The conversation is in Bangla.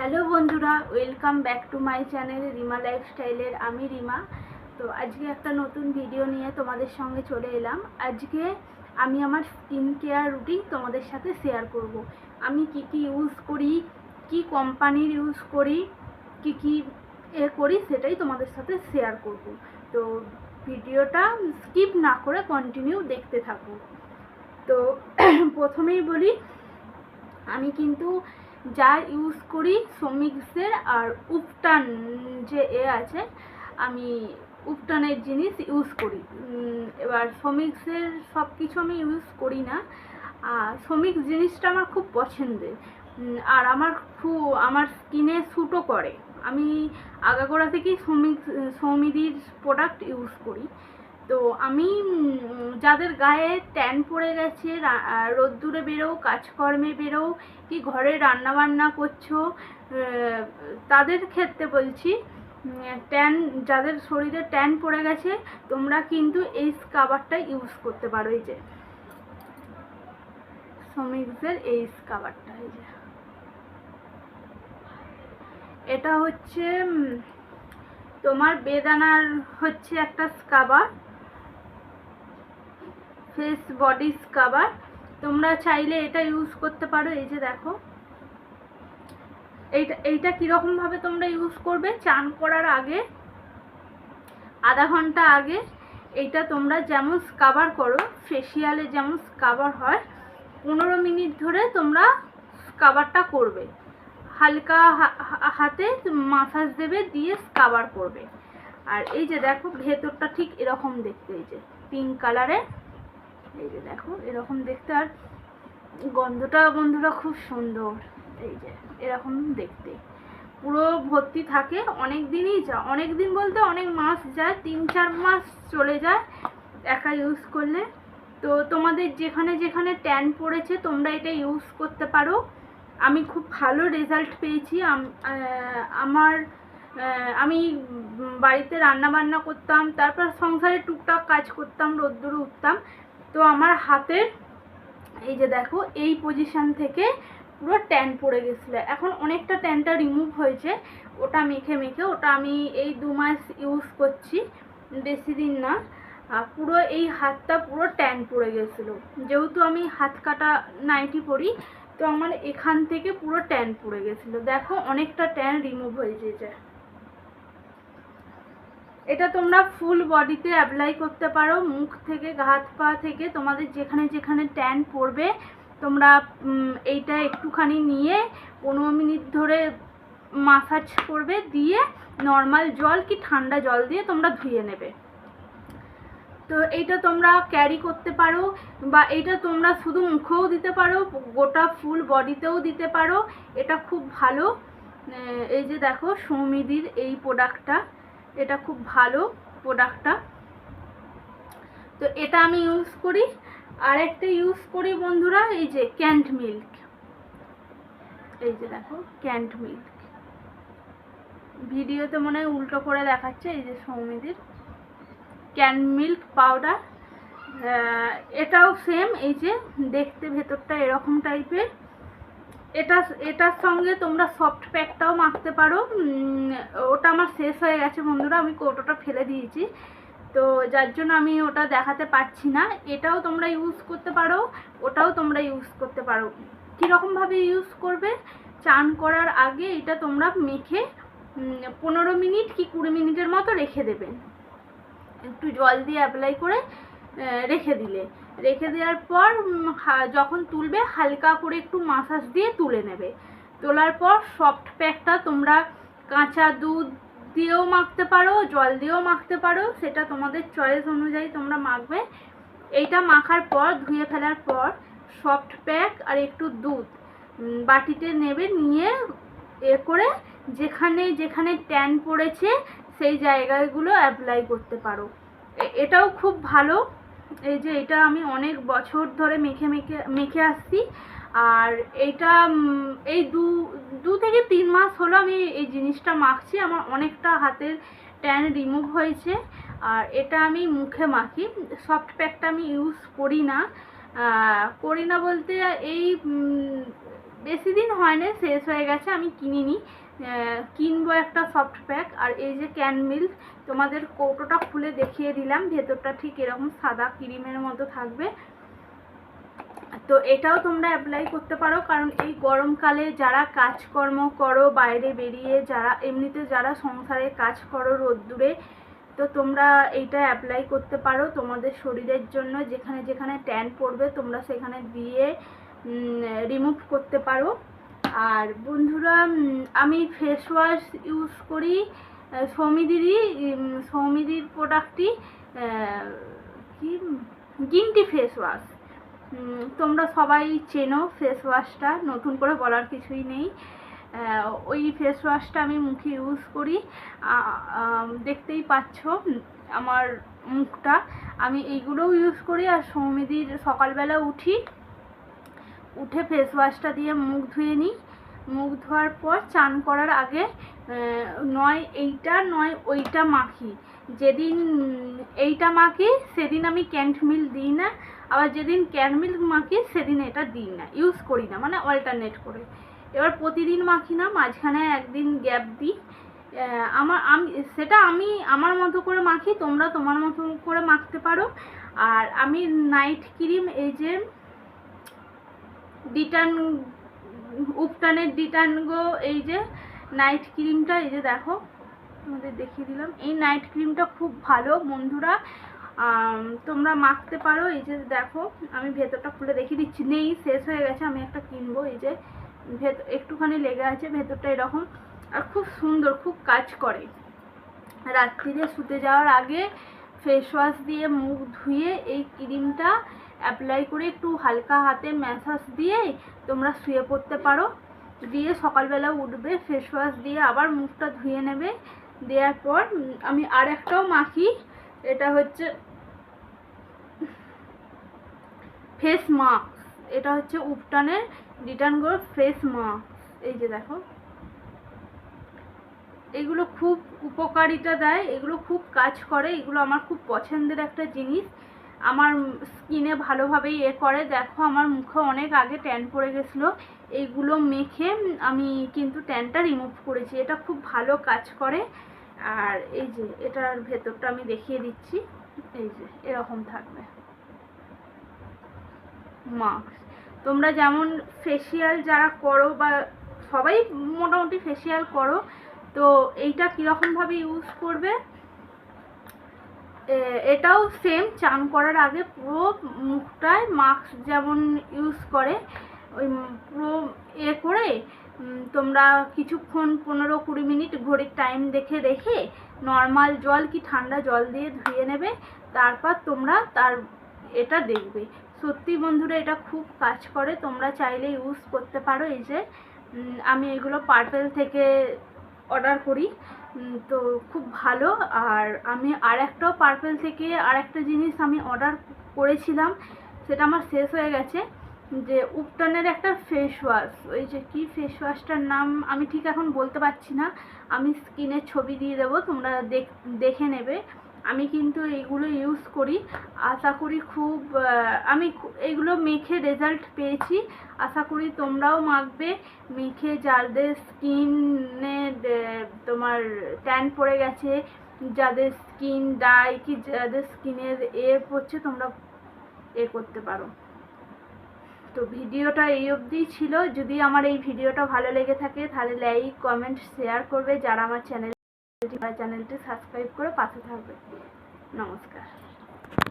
হ্যালো বন্ধুরা, welcome back to my channel Rima লাইফস্টাইলের আমি রিমা তো আজকে একটা নতুন ভিডিও নিয়ে তোমাদের সঙ্গে চলে এলাম আজকে আমি আমার স্কিন কেয়ার রুটিন তোমাদের সাথে শেয়ার করব। আমি কি কি ইউজ করি, কি কোম্পানির ইউজ করি, কি কি এ করি সেটাই তোমাদের সাথে শেয়ার করব। তো ভিডিওটা স্কিপ না করে কন্টিনিউ দেখতে থাকো তো প্রথমেই বলি, আমি কিন্তু যা ইউজ করি সমিক্সের আর উপটান যে এ আছে, আমি উপটানের জিনিস ইউজ করি। এবার সমিক্সের সব কিছু আমি ইউজ করি না। আর সমিক্স জিনিসটা আমার খুব পছন্দের। আর আমার খুব, আমার স্কিনে স্যুটও করে। আমি আগাগোড়া থেকেই সৌমিক সৌমিদির প্রোডাক্ট ইউজ করি। তো আমি যাদের গায়ে ট্যান পড়ে গেছে রোদ্দুরে বেরো কাজকর্মে বেরো কি ঘরে রান্না বান্না করছ তাদের ক্ষেত্রে বলছি ট্যান যাদের শরীরে ট্যান পড়ে গেছে, তোমরা কিন্তু এই স্কাবারটা ইউজ করতে পারো, এই যে। সমিক্সের এই স্কাবারটা, এই যে। এটা হচ্ছে তোমার বেদানার হচ্ছে একটা স্কাবার। ফেস বডি স্কাবার তোমরা চাইলে এটা ইউজ করতে পারো, এই যে দেখো। এইটা এইটা কীরকমভাবে তোমরা ইউজ করবে? চান করার আগে, আধা ঘণ্টা আগে এইটা তোমরা যেমন স্কাবার করো ফেসিয়ালে যেমন স্কাবার হয়, পনেরো মিনিট ধরে তোমরা স্কাবারটা করবে। হালকা হাতে মাসাজ দেবে, দিয়ে স্কাবার করবে। আর এই যে দেখো, ভেতরটা ঠিক এরকম দেখতে, এই যে পিঙ্ক কালারের এই যে দেখো, এরকম দেখতে আর গন্ধটা বন্ধুরা খুব সুন্দর। এই যে, এরকম দেখতে। পুরো ভর্তি থাকে অনেক দিনই যা অনেক দিন বলতে অনেক মাস যায় তিন চার মাস চলে যায় একা ইউজ করলে। তো তোমাদের যেখানে যেখানে ট্যান পড়েছে, তোমরা এটা ইউজ করতে পারো। আমি খুব ভালো রেজাল্ট পেয়েছি। আমার আমি বাড়িতে রান্না বান্না করতাম, তারপর সংসারে টুকটাক কাজ করতাম, রোদ্দুরে উঠতাম। তো আমার হাতের এই যে দেখো, এই পজিশন থেকে পুরো ট্যান পড়ে গেছিল। এখন অনেকটা ট্যানটা রিমুভ হয়েছে, ওটা মেখে মেখে, ওটা আমি এই দু মাস ইউজ করছি, বেশি দিন না। পুরো এই হাতটা পুরো ট্যান পড়ে গেছিল। যেহেতু আমি হাত কাটা নাইটি পরি, তো আমার এখান থেকে পুরো ট্যান পড়ে গেছিল। দেখো, অনেকটা ট্যান রিমুভ হয়ে যেছে এটা তোমরা ফুল বডিতে অ্যাপ্লাই করতে পারো। মুখ থেকে হাত পা থেকে, তোমাদের যেখানে যেখানে ট্যান পড়বে, তোমরা এইটা একটুখানি নিয়ে পনেরো মিনিট ধরে মাসাজ করবে, দিয়ে নর্মাল জল কি ঠান্ডা জল দিয়ে তোমরা ধুয়ে নেবে। তো এইটা তোমরা ক্যারি করতে পারো, বা এইটা তোমরা শুধু মুখেও দিতে পারো, গোটা ফুল বডিতেও দিতে পারো। এটা খুব ভালো। এই যে দেখো, সৌমিদির এই প্রোডাক্টটা এটা খুব ভালো প্রোডাক্টটা তো এটা আমি ইউজ করি। আর একটা ইউজ করি বন্ধুরা, এই যে ক্যান্ট মিল্ক এই যে দেখো ক্যান্ট মিল্ক ভিডিওতে মনে হয় উল্টো করে দেখাচ্ছে এই যে সৌমিদির। ক্যান মিল্ক পাউডার এটাও সেম এই যে দেখতে ভেতরটা এরকম টাইপের এটা, এটার সঙ্গে তোমরা সফট প্যাকটাও মাখতে পারো। ওটা আমার শেষ হয়ে গেছে বন্ধুরা, আমি কৌটোটা ফেলে দিয়েছি। তো যার জন্য আমি ওটা দেখাতে পারছি না। এটাও তোমরা ইউজ করতে পারো, ওটাও তোমরা ইউজ করতে পারো। কীরকমভাবে ইউজ করবে? চান করার আগে এটা তোমরা মেখে পনেরো মিনিট কি কুড়ি মিনিটের মতো রেখে দেবেন একটু জল দিয়ে অ্যাপ্লাই করে রেখে দিলে। রেখে দেওয়ার পর যখন তুলবে, হালকা করে একটু মাসাজ দিয়ে তুলে নেবে। তোলার পর সফট প্যাকটা তোমরা কাঁচা দুধ দিয়েও মাখতে পারো, জল দিয়েও মাখতে পারো, সেটা তোমাদের চয়েস অনুযায়ী তোমরা মাখবে। এইটা মাখার পর, ধুয়ে ফেলার পর সফট প্যাক আর একটু দুধ বাটিতে নেবে, নিয়ে এ করে যেখানে যেখানে ট্যান পড়েছে, সেই জায়গাগুলো অ্যাপ্লাই করতে পারো। এটাও খুব ভালো। এই যে এটা আমি অনেক বছর ধরে মেখে মেখে মেখে আসছি। আর উম, এই দু দু থেকে তিন মাস হলো আমি এই জিনিসটা মাখছি। আমার অনেকটা হাতের ট্যান রিমুভ হয়েছে। আর এটা আমি মুখে মাখি। সফট প্যাকটা আমি ইউজ করি না। করি না বলতে এই বেশি দিন হয়নি শেষ হয়ে গেছে। আমি কিনিনি। কিনবো একটা সফট প্যাক আর এই যে ক্যান মিল্ক তোমাদের কৌটোটা খুলে দেখিয়ে দিলাম, ভেতরটা ঠিক এরকম সাদা ক্রিমের মতো থাকবে। তো এটাও তোমরা অ্যাপ্লাই করতে পারো, কারণ এই গরমকালে যারা কাজকর্ম করো, বাইরে বেরিয়ে যারা, এমনিতে যারা সংসারে কাজ করো রোদ্দুরে, তো তোমরা এইটা অ্যাপ্লাই করতে পারো তোমাদের শরীরের জন্য। যেখানে যেখানে ট্যান পড়বে, তোমরা সেখানে দিয়ে রিমুভ করতে পারো। আর বন্ধুরা আমি ফেস ওয়াশ ইউজ করি। সৌমিদিরই সৌমিদির প্রোডাক্টটি কি? গিনটি ফেস ওয়াশ তোমরা সবাই চেনো ফেস ওয়াশটা নতুন করে বলার কিছুই নেই। ওই ফেস ওয়াশটা আমি মুখে ইউজ করি। দেখতেই পাচ্ছ আমার মুখটা। আমি এইগুলোও ইউজ করি আর সৌমিদির সকালবেলা উঠি, উঠে ফেস ওয়াশটা দিয়ে মুখ ধুয়ে নিই। মুখ ধোয়ার পর চান করার আগে নয় এইটা, নয় ওইটা মাখি। যেদিন এইটা মাখি, সেদিন আমি ক্যান্ট মিল দিই না। আবার যেদিন ক্যান মিল্ক মাখি, সেদিন এটা দিই না। ইউজ করি না মানে অল্টারনেট করে। এবার প্রতিদিন মাখি না, মাঝখানে একদিন গ্যাপ দিই। আমার, আমি, সেটা আমি আমার মতো করে মাখি, তোমরা তোমার মতো করে মাখতে পারো। আর আমি নাইট ক্রিম এই যে ডিটান উপটানের ডিটানগো এই যে নাইট ক্রিমটা, এই যে দেখো, তোমাদের দেখিয়ে দিলাম। এই নাইট ক্রিমটা খুব ভালো, বন্ধুরা। তোমরা মাখতে পারো, এই যে দেখো, আমি ভেতরটা খুলে দেখিয়ে দিচ্ছি। নেই, শেষ হয়ে গেছে, আমি একটা কিনবো, এই যে ভেত, একটুখানি লেগে আছে, ভেতরটা এরকম। আর খুব সুন্দর, খুব কাজ করে। রাত্রিরে শুতে যাওয়ার আগে ফেস ওয়াশ দিয়ে মুখ ধুয়ে এই ক্রিমটা অ্যাপ্লাই করে একটু হালকা হাতে ম্যাসাজ দিয়ে তোমরা শুয়ে পড়তে পারো। দিয়ে সকালবেলা উঠবে ফেস ওয়াশ দিয়ে আবার মুখটা ধুয়ে নেবে। দেওয়ার পর আমি আর একটাও মাখি, এটা হচ্ছে ফেস মাস্ক এটা হচ্ছে উপটানের রিটার্ন গো ফেস মাস্ক এই যে দেখো। এগুলো খুব উপকারিতা দেয়, এগুলো খুব কাজ করে, এগুলো আমার খুব পছন্দের একটা জিনিস। আমার স্কিনে ভালোভাবেই এ করে। দেখো, আমার মুখে অনেক আগে ট্যান পড়ে গেছিল। এইগুলো মেখে আমি কিন্তু ট্যানটা রিমুভ করেছি। এটা খুব ভালো কাজ করে। আর এই যে, এটার ভেতরটা আমি দেখিয়ে দিচ্ছি। এই যে, এরকম থাকবে। মাস্ক তোমরা যেমন ফেসিয়াল যারা করো বা সবাই মোটামুটি ফেসিয়াল করো, তো এইটা কীরকমভাবে ইউজ করবে? এটাও সেম চান করার আগে পুরো মুখটায় মাস্ক যেমন ইউজ করে, ওই পুরো এ করে তোমরা কিছুক্ষণ পনেরো কুড়ি মিনিট ঘড়ির টাইম দেখে রেখে নর্মাল জল কি ঠান্ডা জল দিয়ে ধুয়ে নেবে, তারপর তোমরা তার এটা দেখবে। সত্যি বন্ধুরা, এটা খুব কাজ করে, তোমরা চাইলে ইউজ করতে পারো। এই যে আমি এগুলো পার্পেল থেকে অর্ডার করি। তো খুব ভালো। আর আমি আর একটাও পার্পেল থেকে আর একটা জিনিস আমি অর্ডার করেছিলাম, সেটা আমার শেষ হয়ে গেছে, যে উপটানের একটা ফেস ওয়াশ ওই যে কি ফেস ওয়াশটার নাম আমি ঠিক এখন বলতে পারছি না। আমি স্কিনের ছবি দিয়ে দেবো, তোমরা দেখ- নেবে। আমি কিন্তু এইগুলো ইউজ করি। আশা করি খুব আমি এইগুলো মেখে রেজাল্ট পেয়েছি। আশা করি তোমরাও মাখবে। মেখে যাদের স্কিনে তোমার ট্যান পড়ে গেছে, যাদের স্কিন ডাই কি, যাদের স্কিনের এ পড়ছে, তোমরা এ করতে পারো। তো ভিডিওটা এই অবধিই ছিল। যদি আমার এই ভিডিওটা ভালো লেগে থাকে, তাহলে লাইক কমেন্ট শেয়ার করবে। যারা আমার চ্যানেল চ্যানেলটি সাবস্ক্রাইব করে পাশে থাকবে নমস্কার।